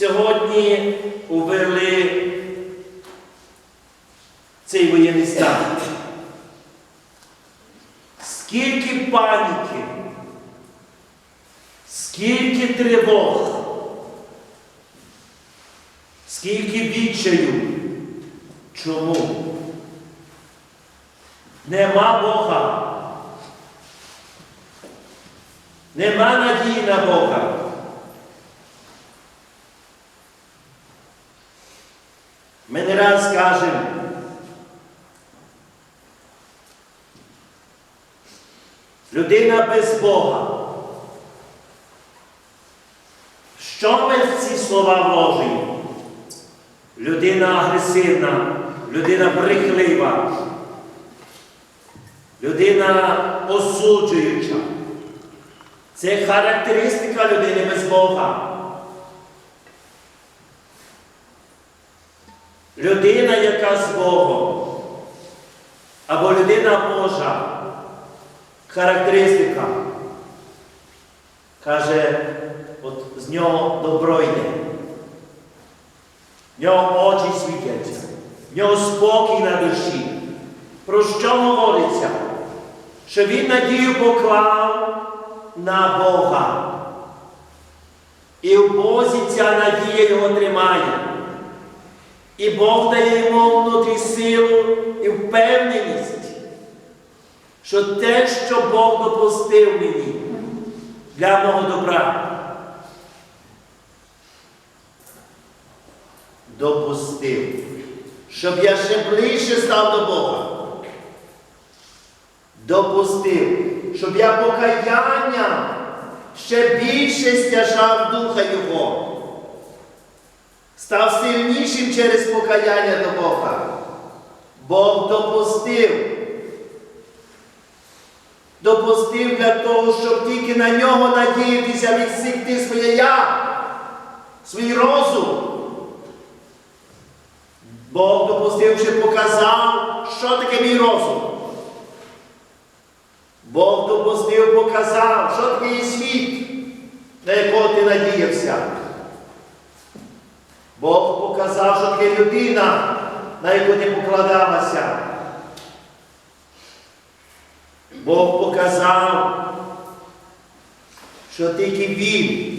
сьогодні увели цей воєнний стан. Скільки паніки, скільки тривог, скільки відчаю. Чому? Нема Бога. Нема надії на Бога. Ми не раз кажемо, людина без Бога. Що ми в ці слова вложимо? Людина агресивна, людина брехлива, людина осуджуюча. Це характеристика людини без Бога. Людина, яка з Богом, або людина Божа, характеристика. Каже, от з нього добро йде. В нього очі світяться, в нього спокій на душі. Про що говориться? Що він надію поклав на Бога. І в Бозі ця надія його тримає. І Бог дає йому внутрі силу і впевненість, що те, що Бог допустив мені для мого добра, допустив, щоб я ще ближче став до Бога. Допустив, щоб я покаяння ще більше стяжав Духа Його став сильнішим через покаяння до Бога. Бог допустив. Допустив для того, щоб тільки на нього надіятися, відсікти своє я, свій розум. Бог допустив, що показав, що таке мій розум. Бог допустив, показав, що таке світ, на якого ти надіявся. Бог показав, що таке людина, на яку ти покладалася. Бог показав, що тільки Він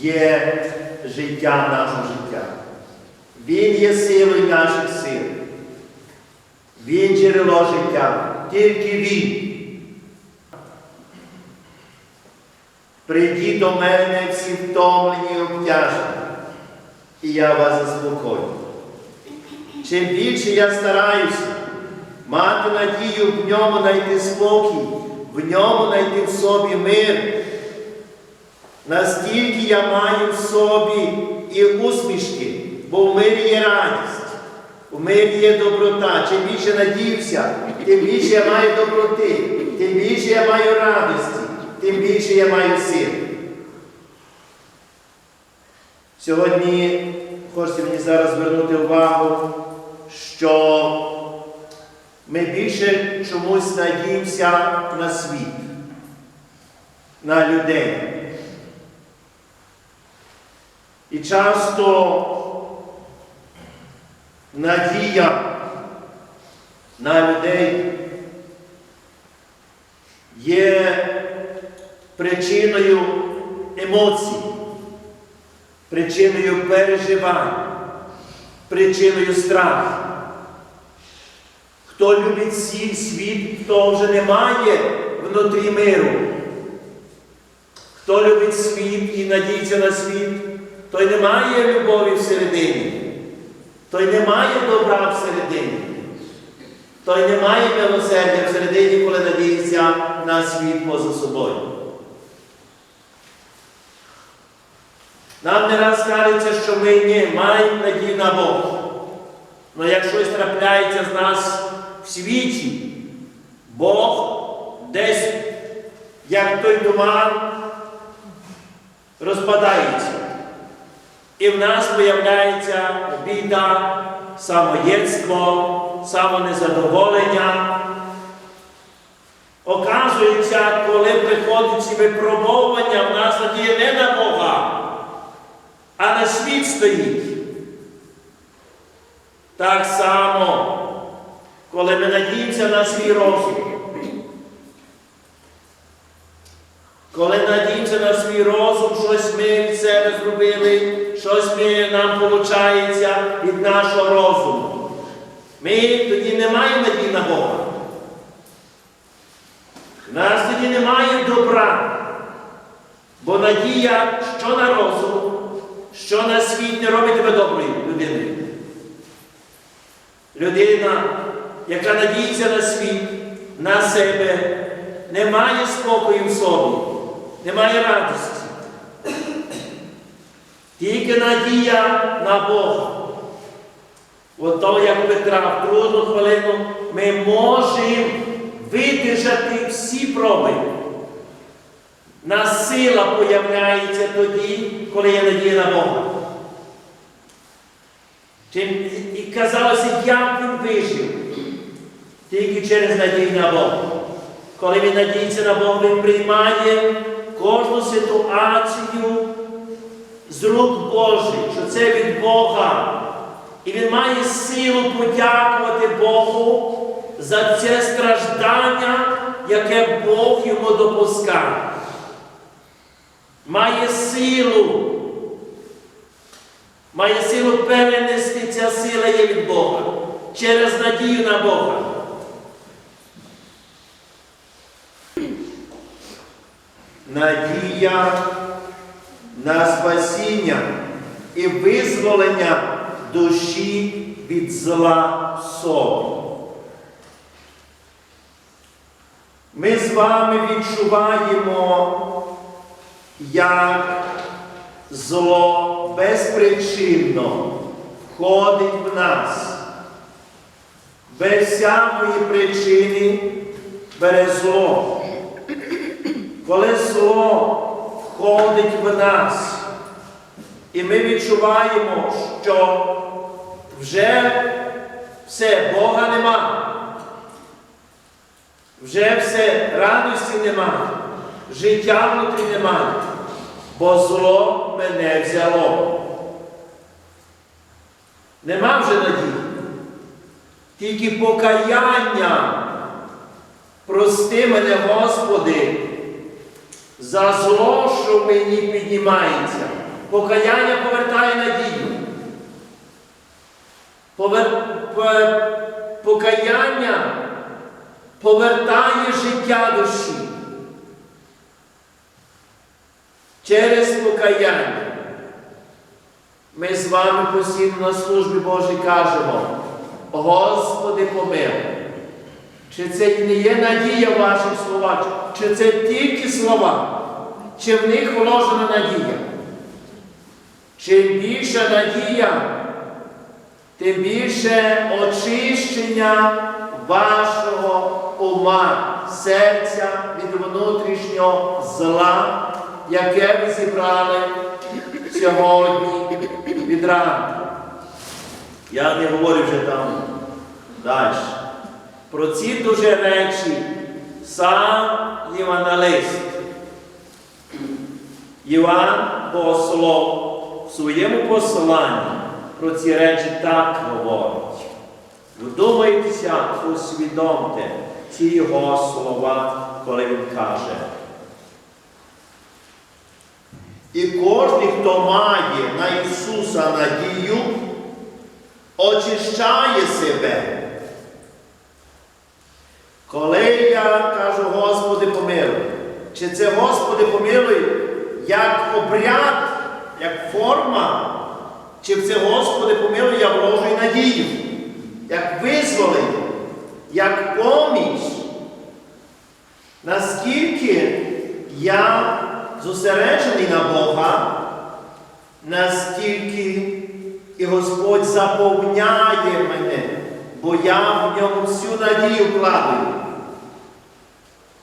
є життя нашого життя. Він є силою наших сил. Він джерело життя, тільки Він. Прийдіть до мене всі втомлені і обтяжені і я вас заспокою. Чим більше я стараюся мати надію в ньому знайти спокій, в ньому знайти в собі мир, настільки я маю в собі і усмішки, бо в мирі є радість, в мирі є доброта. Чим більше надіюся, тим більше я маю доброти, тим більше я маю радості, тим більше я маю сил. Сьогодні хочеться мені зараз звернути увагу, що ми більше чомусь надіємося на світ, на людей. І часто надія на людей є причиною емоцій причиною переживань, причиною страху. Хто любить свій світ, то вже немає внутрі миру. Хто любить світ і надіється на світ, той не має любові всередині, той не має добра всередині, той не має милосердя всередині, коли надіється на світ поза собою. Нам не раз кажеться, що ми не маємо надію на Бога. Але як щось трапляється з нас в світі, Бог десь, як той туман, розпадається. І в нас появляється біда, самоєдство, самонезадоволення. Оказується, коли приходять ці випробовування, в нас надія не на Бога, світ стоїть. Так само, коли ми надіємося на свій розум. Коли надіємося на свій розум, щось ми від себе зробили, щось ми, нам виходить від нашого розуму. Ми тоді не маємо надії на Бога. Нас тоді немає добра. Бо надія, що на розум, що на світ не робить тебе доброю людиною. Людина, яка надіється на світ, на себе, не має спокою в собі, не має радості. Тільки надія на Бога. Ото, як Петра, в трудну хвилину ми можемо видержати всі проби. Нас сила появляється тоді, коли є надія на Бога. І казалося, як він вижив. Тільки через надію на Бога. Коли він надіється на Бога, він приймає кожну ситуацію з рук Божих, що це від Бога. І він має силу подякувати Богу за це страждання, яке Бог йому допускає. Має силу. Має силу перенести ця сила є від Бога через надію на Бога. Надія на спасіння і визволення душі від зла собі. Ми з вами відчуваємо, як зло безпричинно входить в нас. Без всякої причини бере зло. Коли зло входить в нас, і ми відчуваємо, що вже все, Бога нема. Вже все, радості нема, життя внутрі немає, бо зло мене взяло. Нема вже надії. Тільки покаяння. Прости мене, Господи, за зло, що мені піднімається. Покаяння повертає надію. Повер... Покаяння повертає життя душі. Через покаяння. Ми з вами постійно на службі Божій кажемо, Господи помилуй. Чи це не є надія в ваших словах, чи це тільки слова, чи в них вложена надія? Чим більша надія, тим більше очищення вашого ума, серця від внутрішнього зла, яке ви зібрали сьогодні від ранку. Я не говорю вже там далі. Про ці дуже речі сам Євангелист. Іван Богослов в своєму посланні про ці речі так говорить. Вдумайтеся, усвідомте ці його слова, коли він каже. І кожен, хто має на Ісуса надію, очищає себе. Коли я кажу, Господи, помилуй, чи це Господи помилуй як обряд, як форма, чи це Господи помилуй, я вложу надію, як визволення, як поміч, наскільки я зосереджений на Бога, настільки і Господь заповняє мене, бо я в ньому всю надію вкладаю.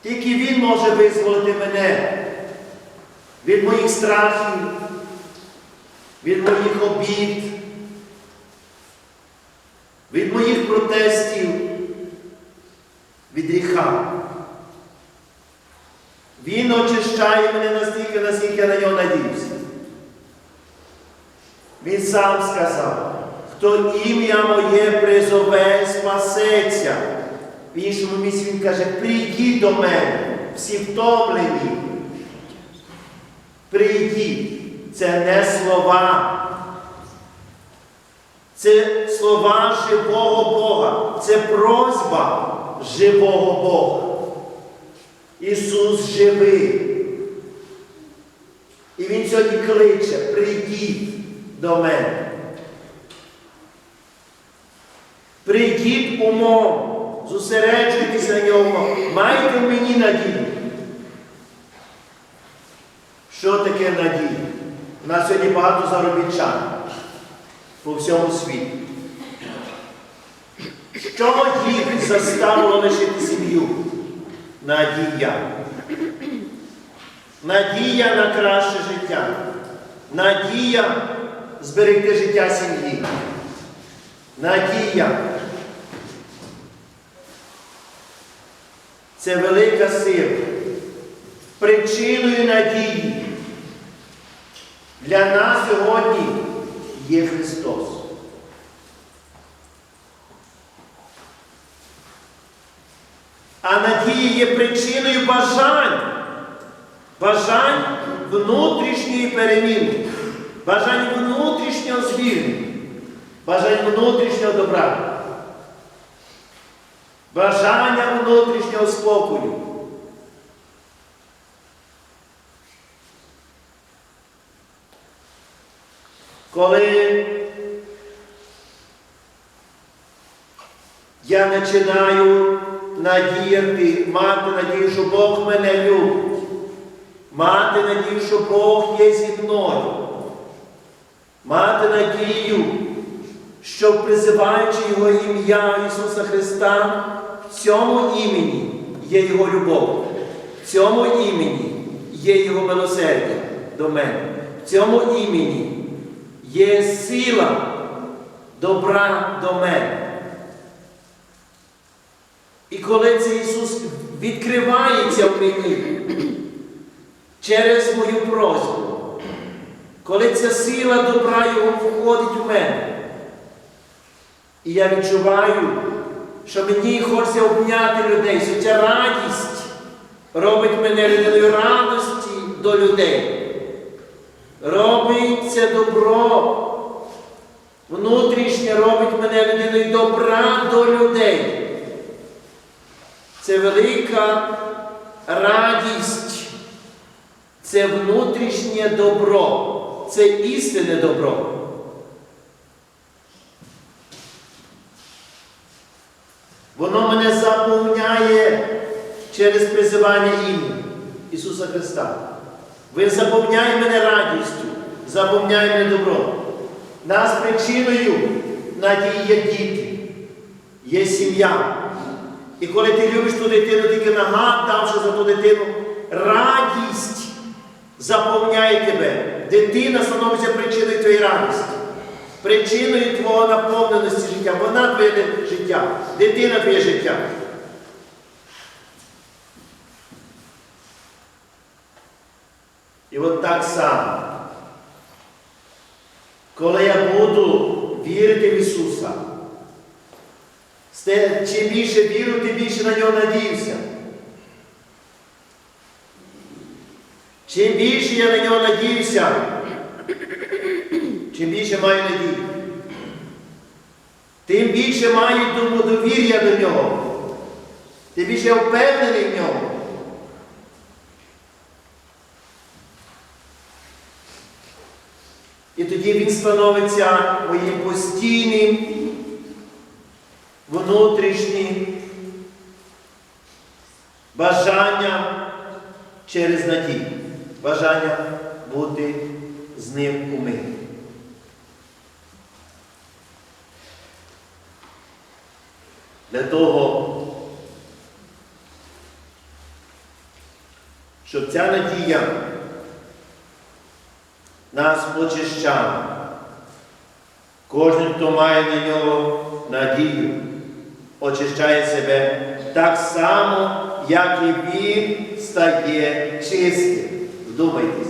Тільки Він може визволити мене від моїх страхів, від моїх обід, від моїх протестів, від гріха. Він очищає мене настільки, наскільки я на нього надіюся. Він сам сказав, хто ім'я моє призове, спасеться. В іншому місці він каже, прийдіть до мене, всі втомлені. Прийдіть. Це не слова. Це слова живого Бога. Це просьба живого Бога. Ісус живий. І Він сьогодні кличе, прийдіть до мене. Прийдіть умом, зосереджуйтеся на ньому, майте в мені надію. Що таке надія? У нас сьогодні багато заробітчан по всьому світі. Що їх заставило лишити сім'ю? Надія. Надія на краще життя. Надія зберегти життя сім'ї. Надія. Це велика сила. Причиною надії для нас сьогодні є Христос. А надія є причиною бажань, бажань внутрішньої переміни, бажань внутрішнього звільнення, бажань внутрішнього добра, бажання внутрішнього спокою. Коли я починаю надіяти, мати надію, що Бог мене любить, мати надію, що Бог є зі мною, мати надію, що призиваючи Його ім'я Ісуса Христа, в цьому імені є Його любов, в цьому імені є Його милосердя до мене, в цьому імені є сила добра до мене. І коли цей Ісус відкривається в мені через мою просьбу, коли ця сила добра Його входить в мене, і я відчуваю, що мені хочеться обняти людей, що ця радість робить мене людиною радості до людей. Робить це добро. Внутрішнє робить мене людиною добра до людей. Це велика радість, це внутрішнє добро, це істинне добро. Воно мене заповняє через призивання імені Ісуса Христа. Він заповняє мене радістю, заповняє мене добро. Нас причиною надії є діти, є сім'я. І коли ти любиш ту дитину, тільки нагадавши за ту дитину, радість заповняє тебе. Дитина становиться причиною твоєї радості, причиною твого наповненості життя. Вона твоє життя, дитина твоє життя. І от так само, коли я буду вірити в Ісуса, чим більше віру, тим більше на нього надіюся. Чим більше я на нього надіюся, чим більше маю надію, тим більше маю довір'я до нього, тим більше я впевнений в ньому. І тоді він становиться моїм постійним внутрішні бажання через надію, бажання бути з ним у мирі. Для того, щоб ця надія нас очищала. Кожен, хто має на нього надію, очищає себе так само, як і він стає чистим. Вдумайтеся.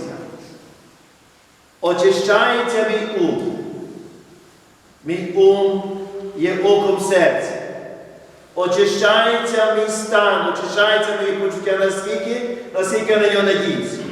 Очищається мій ум, Мій ум є оком серця. Очищається мій стан, очищається мої почуття наскільки, наскільки я на нього надіюся.